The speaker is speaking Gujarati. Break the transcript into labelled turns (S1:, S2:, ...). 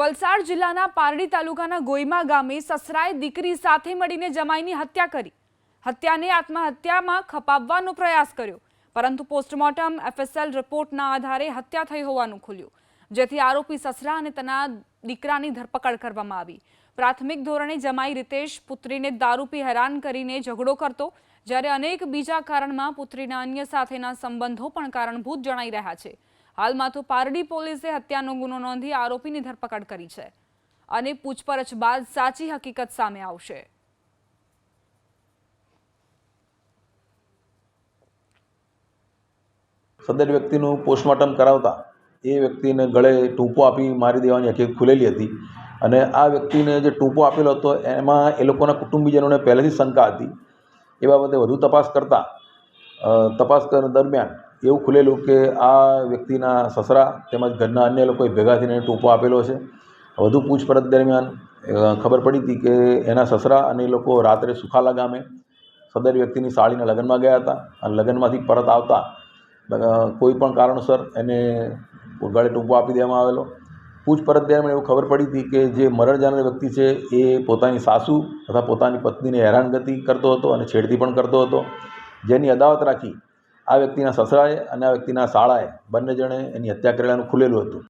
S1: વલસાડ જિલ્લાના પારડી તાલુકાના ગોઈમા ગામે સસરાએ દીકરી સાથે મળીને જમાઈની હત્યા કરી. હત્યાને આત્મહત્યામાં ખપાવવાનો પ્રયાસ કર્યો, પરંતુ પોસ્ટમોર્ટમ એફએસએલ રિપોર્ટના આધારે હત્યા થઈ હોવાનું ખુલ્યું. જેથી આરોપી સસરા અને તેના દીકરાની ધરપકડ કરવામાં આવી. પ્રાથમિક ધોરણે જમાઈ રીતેશ પુત્રીને દારૂ પી હેરાન કરીને ઝઘડો કરતો, જ્યારે અનેક બીજા કારણમાં પુત્રીના અન્ય સાથેના સંબંધો પણ કારણભૂત જણાઈ રહ્યા છે. હાલમાં તો પારડી પોલીસે હત્યાનો ગુનો નોંધી આરોપીની ધરપકડ કરી છે અને પૂછપરછ બાદ સાચી હકીકત સામે આવશે.
S2: સદર વ્યક્તિનું પોસ્ટમોર્ટમ કરાવતા એ વ્યક્તિને ગળે ટૂંપો આપી મારી દેવાની હકીકત ખુલેલી હતી અને આ વ્યક્તિને જે ટૂંપો આપેલો હતો એમાં એ લોકોના કુટુંબીજનોને પહેલેથી શંકા હતી. એ બાબતે વધુ તપાસ કરતાં તપાસ દરમિયાન એવું ખુલેલું કે આ વ્યક્તિના સસરા તેમજ ઘરના અન્ય લોકોએ ભેગા થઈને એને ટૂંપો આપેલો છે. વધુ પૂછપરછ દરમિયાન ખબર પડી હતી કે એના સસરા અને એ લોકો રાત્રે સુખાલા ગામે સદર વ્યક્તિની સાળીના લગ્નમાં ગયા હતા અને લગ્નમાંથી પરત આવતા કોઈ પણ કારણોસર એને ગળે ટૂંપો આપી દેવામાં આવેલો. પૂછપરછ દરમિયાન એવું ખબર પડી હતી કે જે મરણ જાનાર વ્યક્તિ છે એ પોતાની સાસુ તથા પોતાની પત્નીને હેરાનગતિ કરતો હતો અને છેડતી પણ કરતો હતો. જેની અદાવત રાખી આ વ્યક્તિના સસરાએ અને આ વ્યક્તિના સાળાએ બંને જણે એની હત્યા કરેલાનું ખુલેલું હતું.